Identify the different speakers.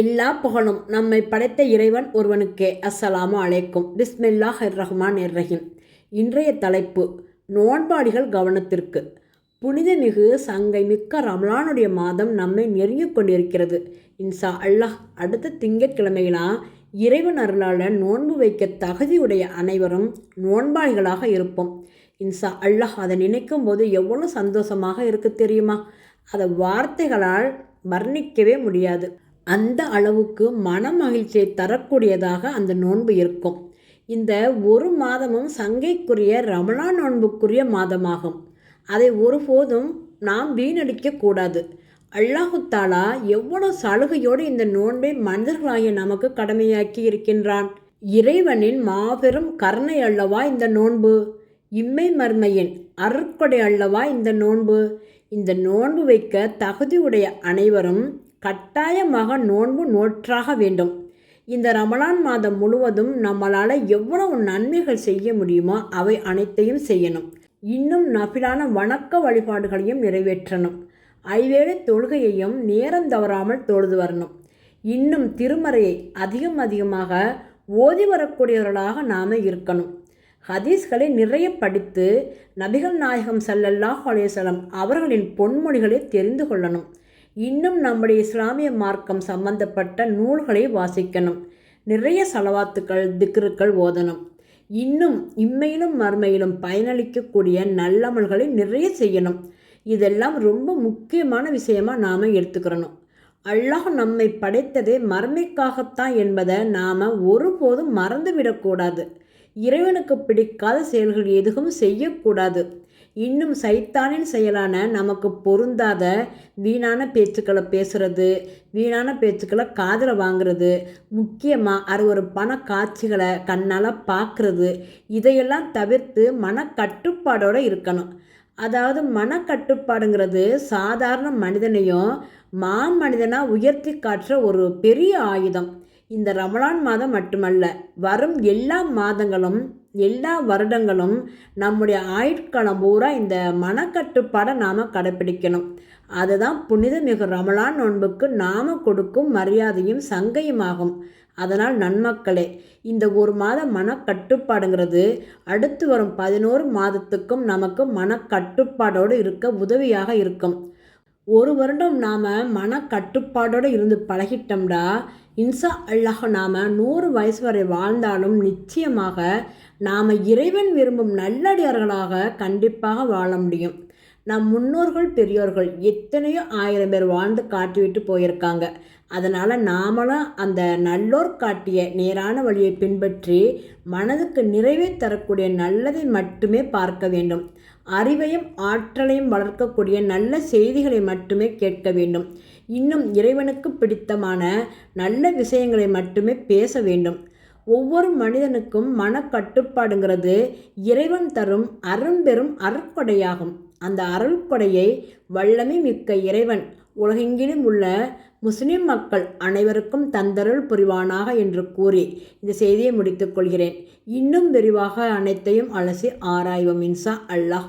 Speaker 1: எல்லா புகழும் நம்மை படைத்த இறைவன் ஒருவனுக்கே. அஸ்ஸலாமு அலைக்கும். பிஸ்மில்லாஹ் ரஹ்மான் ரஹீம் இன்றைய தலைப்பு நோன்பாடிகள் கவனத்திற்கு. புனிதமிகு சங்கை மிக்க ரமலானுடைய மாதம் நம்மை நெருங்கிக் கொண்டிருக்கிறது. இன்சா அல்லாஹ் அடுத்த திங்கட்கிழமையிலாம் இறைவன் அருளால் நோன்பு வைக்க தகுதியுடைய அனைவரும் நோன்பாளிகளாக இருப்போம். இன்சா அல்லாஹ் அதை நினைக்கும் போது எவ்வளோ சந்தோஷமாக இருக்கு தெரியுமா? அதை வார்த்தைகளால் வர்ணிக்கவே முடியாது. அந்த அளவுக்கு மன மகிழ்ச்சியை தரக்கூடியதாக அந்த நோன்பு இருக்கும். இந்த ஒரு மாதமும் சங்கைக்குரிய ரமணா நோன்புக்குரிய மாதமாகும். அதை ஒருபோதும் நாம் வீணடிக்கக்கூடாது அல்லாஹுத்தாலா அல்லாஹு தாலா எவ்வளவு சலுகையோடு இந்த நோன்பை மனிதர்களாகிய நமக்கு கடமையாக்கி இருக்கின்றான். இறைவனின் மாபெரும் கருணை அல்லவா இந்த நோன்பு? இம்மை மர்மையின் அருட்கொடை அல்லவா இந்த நோன்பு? இந்த நோன்பு வைக்க தகுதியுடைய அனைவரும் கட்டாயமாக நோன்பு நோற்றாக வேண்டும். இந்த ரமலான் மாதம் முழுவதும் நம்மளால் எவ்வளவு நன்மைகள் செய்ய முடியுமோ அவை அனைத்தையும் செய்யணும். இன்னும் நபிலான வணக்க வழிபாடுகளையும் நிறைவேற்றணும். ஐவேளை தொழுகையையும் நேரம் தவறாமல் தொழுது வரணும். இன்னும் திருமறையை அதிகம் அதிகமாக ஓதி வரக்கூடியவர்களாக நாம் இருக்கணும். ஹதீஸ்களை நிறைய படித்து நபிகள் நாயகம் சல்லல்லாஹ் அலேசலம் அவர்களின் பொன்மொழிகளை தெரிந்து கொள்ளணும். இன்னும் நம்முடைய இஸ்லாமிய மார்க்கம் சம்பந்தப்பட்ட நூல்களை வாசிக்கணும். நிறைய செலவாத்துக்கள் திக்ருக்கள் ஓதணும். இன்னும் இம்மையிலும் மறுமையிலும் பயனளிக்கக்கூடிய நல்லமல்களை நிறைய செய்யணும். இதெல்லாம் ரொம்ப முக்கியமான விஷயமாக நாம் எடுத்துக்கிறணும். அல்லாஹ் நம்மை படைத்ததே மர்மைக்காகத்தான் என்பதை நாம் ஒருபோதும் மறந்துவிடக்கூடாது. இறைவனுக்கு பிடிக்காத செயல்கள் எதுவும் செய்யக்கூடாது. இன்னும் சைத்தானின் செயலான நமக்கு பொருந்தாத வீணான பேச்சுக்களை பேசுகிறது வீணான பேச்சுக்களை காதில் வாங்குறது முக்கியமாக அது ஒரு பண காட்சிகளை கண்ணால் பார்க்குறது இதையெல்லாம் தவிர்த்து மனக்கட்டுப்பாடோடு இருக்கணும். அதாவது மனக்கட்டுப்பாடுங்கிறது சாதாரண மனிதனையும் மாமனிதனாக உயர்த்தி காட்டுற ஒரு பெரிய ஆயுதம். இந்த ரமலான் மாதம் மட்டுமல்ல வரும் எல்லா மாதங்களும் எல்லா வருடங்களும் நம்முடைய ஆயுட்காலம் பூரா இந்த மனக்கட்டுப்பாடை நாம் கடைப்பிடிக்கணும். அதுதான் புனிதமிகு ரமலான் நோன்புக்கு நாம் கொடுக்கும் மரியாதையும் சங்கையுமாகும். அதனால் நன்மக்களே இந்த ஒரு மாத மனக்கட்டுப்பாடுங்கிறது அடுத்து வரும் பதினோரு மாதத்துக்கும் நமக்கு மனக்கட்டுப்பாடோடு இருக்க உதவியாக இருக்கும். ஒரு வருடம் நாம் மனக்கட்டுப்பாடோடு இருந்து பழகிட்டோம்டா. இன்சா அல்லாஹ் நாம் நூறு வயசு வரை வாழ்ந்தாலும் நிச்சயமாக நாம் இறைவன் விரும்பும் நல்லடியார்களாக கண்டிப்பாக வாழ முடியும். நம் முன்னோர்கள் பெரியோர்கள் எத்தனையோ ஆயிரம் பேர் வாழ்ந்து காட்டிவிட்டு போயிருக்காங்க. அதனால் நாமளும் அந்த நல்லோர் காட்டிய நேரான வழியை பின்பற்றி மனதுக்கு நிறைவே தரக்கூடிய நல்லதை மட்டுமே பார்க்க வேண்டும். அறிவையும் ஆற்றலையும் வளர்க்கக்கூடிய நல்ல செய்திகளை மட்டுமே கேட்க வேண்டும். இன்னும் இறைவனுக்கு பிடித்தமான நல்ல விஷயங்களை மட்டுமே பேச வேண்டும். ஒவ்வொரு மனிதனுக்கும் மனக்கட்டுப்பாடுங்கிறது இறைவன் தரும் அரும்பெரும் அருட்கொடையாகும். அந்த அருள்கொடையை வல்லமை மிக்க இறைவன் உலகெங்கிலும் உள்ள முஸ்லிம் மக்கள் அனைவருக்கும் தந்தருள் புரிவானாக என்று கூறி இந்த செய்தியை முடித்துக் கொள்கிறேன். இன்னும் விரிவாக அனைத்தையும் அலசி ஆராய்வோம் இன்சா அல்லாஹ்.